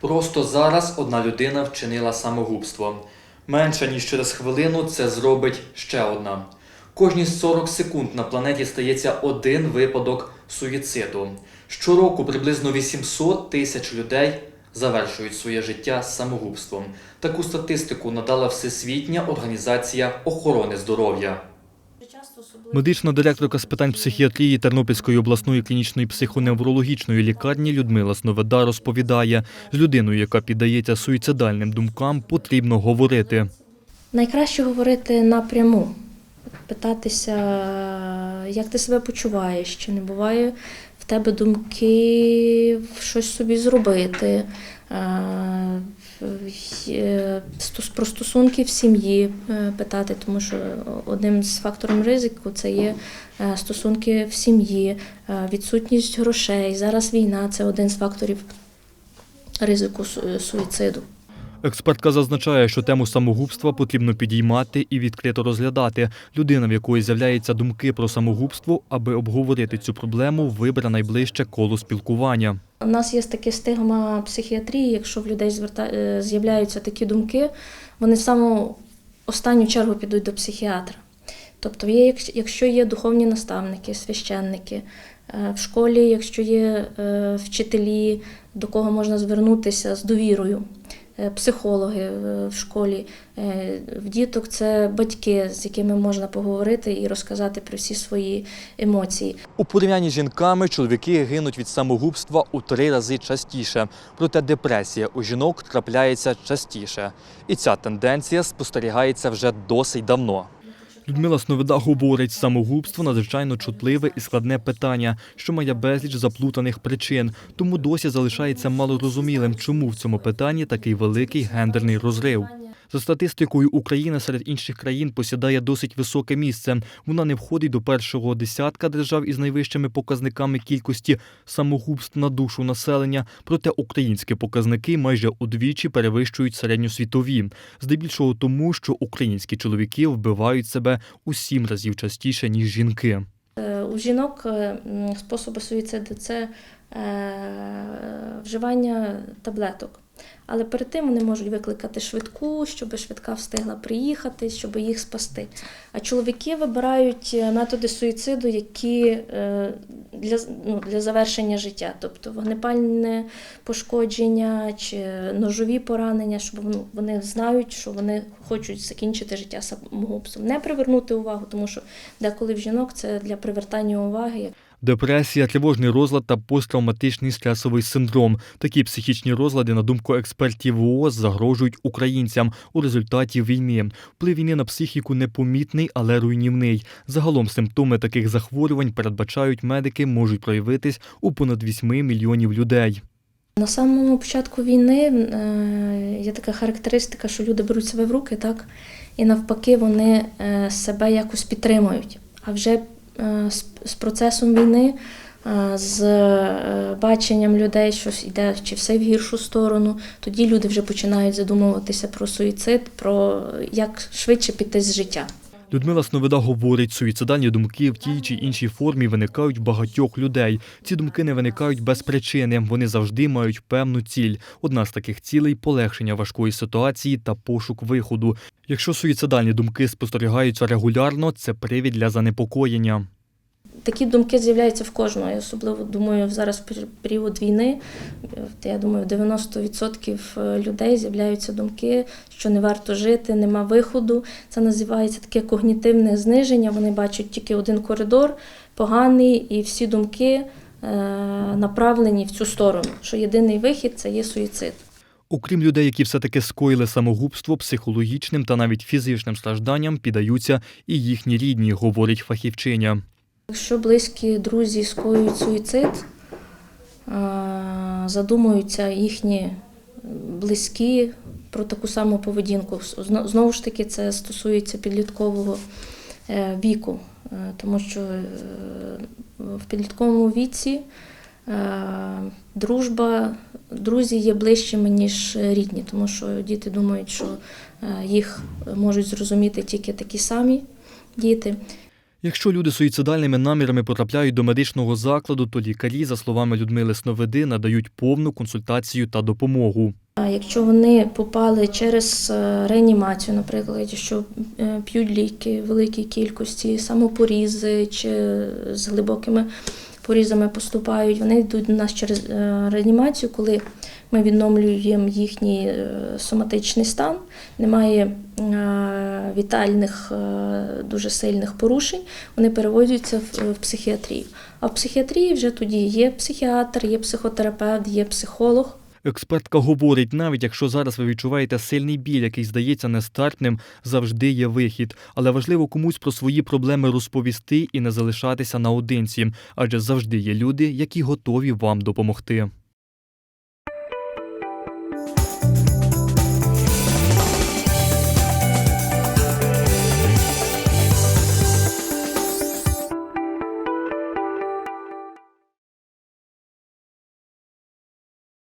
Просто зараз одна людина вчинила самогубство. Менше ніж через хвилину це зробить ще одна. Кожні 40 секунд на планеті стається один випадок суїциду. Щороку приблизно 800 тисяч людей завершують своє життя самогубством. Таку статистику надала Всесвітня організація охорони здоров'я. Медична директорка з питань психіатрії. Тернопільської обласної клінічної психоневрологічної лікарні Людмила Сноведа розповідає, з людиною, яка піддається суїцидальним думкам, потрібно говорити. Найкраще говорити напряму, питатися, як ти себе почуваєш, чи не буває в тебе думки щось собі зробити, е, е, про стосунки в сім'ї е, питати, тому що одним з факторів ризику це є е, стосунки в сім'ї, відсутність грошей. Зараз війна це один з факторів ризику суїциду. Експертка зазначає, що тему самогубства потрібно підіймати і відкрито розглядати. Людина, в якої з'являються думки про самогубство, аби обговорити цю проблему, вибере найближче коло спілкування. У нас є таке стигма психіатрії, якщо в людей е, з'являються такі думки, вони в саму останню чергу підуть до психіатра. Тобто, є, якщо є духовні наставники, священники, е, в школі, якщо є е, вчителі, до кого можна звернутися з довірою, психологи е, в школі, е, в діток це батьки, з якими можна поговорити і розказати про всі свої емоції. У порівнянні з жінками чоловіки гинуть від самогубства у три рази частіше. Проте депресія у жінок трапляється частіше. І ця тенденція спостерігається вже досить давно. Людмила Сновида говорить, самогубство надзвичайно чутливе і складне питання, що має безліч заплутаних причин, тому досі залишається малорозумілим, чому в цьому питанні такий великий гендерний розрив. За статистикою, Україна серед інших країн посідає досить високе місце. Вона не входить до першого десятка держав із найвищими показниками кількості самогубств на душу населення. Проте українські показники майже удвічі перевищують середньосвітові. Здебільшого тому, що українські чоловіки вбивають себе у сім разів частіше ніж жінки. Е, У жінок е, способи суїциду це е, вживання таблеток. Але перед тим вони можуть викликати швидку, щоб швидка встигла приїхати, щоб їх спасти. А чоловіки вибирають е, методи суїциду, які е, для, ну, для завершення життя, тобто вогнепальне пошкодження чи ножові поранення, щоб ну, вони знають, що вони хочуть закінчити життя самогубством. Не привернути увагу, тому що деколи в жінок це для привертання уваги. Депресія, тривожний розлад та посттравматичний стресовий синдром. Такі психічні розлади, на думку експертів ВООЗ, загрожують українцям у результаті війни. Вплив війни на психіку непомітний, але руйнівний. Загалом симптоми таких захворювань передбачають медики, можуть проявитись у понад 8 мільйонів людей. На самому початку війни е, є така характеристика, що люди беруть себе в руки, так, і навпаки вони е, себе якось підтримують. А вже з, з процесом війни, е, з е, баченням людей, щось йде чи все в гіршу сторону, тоді люди вже починають задумуватися про суїцид, про як швидше піти з життя. Людмила Сновида говорить, суїцидальні думки в тій чи іншій формі виникають багатьох людей. Ці думки не виникають без причини. Вони завжди мають певну ціль. Одна з таких цілей полегшення важкої ситуації та пошук виходу. Якщо суїцидальні думки спостерігаються регулярно, це привід для занепокоєння. Такі думки з'являються в кожного. Я особливо думаю, зараз в період війни, е, я думаю, 90% людей з'являються думки, що не варто жити, нема виходу. Це називається таке когнітивне зниження. Вони бачать тільки один коридор, поганий, і всі думки е, направлені в цю сторону, що єдиний вихід це є суїцид. Окрім людей, які все-таки скоїли самогубство, психологічним та навіть фізичним стражданням піддаються і їхні рідні, говорить фахівчиня. Якщо близькі друзі скоюють суїцид, е, задумуються їхні близькі про таку саму поведінку. Знову ж таки, це стосується підліткового е, віку, е, тому що в підлітковому віці дружба, друзі є ближчими, ніж рідні, тому що діти думають, що їх можуть зрозуміти тільки такі самі діти. Якщо люди з суїцидальними намірами потрапляють до медичного закладу, то лікарі, за словами Людмили Сновиди, надають повну консультацію та допомогу. Якщо вони попали через е, реанімацію, наприклад, що е, п'ють ліки великій кількості, самопорізи чи з глибокими порізами поступають, вони йдуть до нас через е, реанімацію, коли ми відновлюємо їхній е, соматичний стан, немає е, вітальних дуже сильних порушень, вони переводяться в психіатрію. А в психіатрії вже тоді є психіатр, є психотерапевт, є психолог. Експертка говорить, навіть якщо зараз ви відчуваєте сильний біль, який здається нестерпним, завжди є вихід. Але важливо комусь про свої проблеми розповісти і не залишатися наодинці, адже завжди є люди, які готові вам допомогти.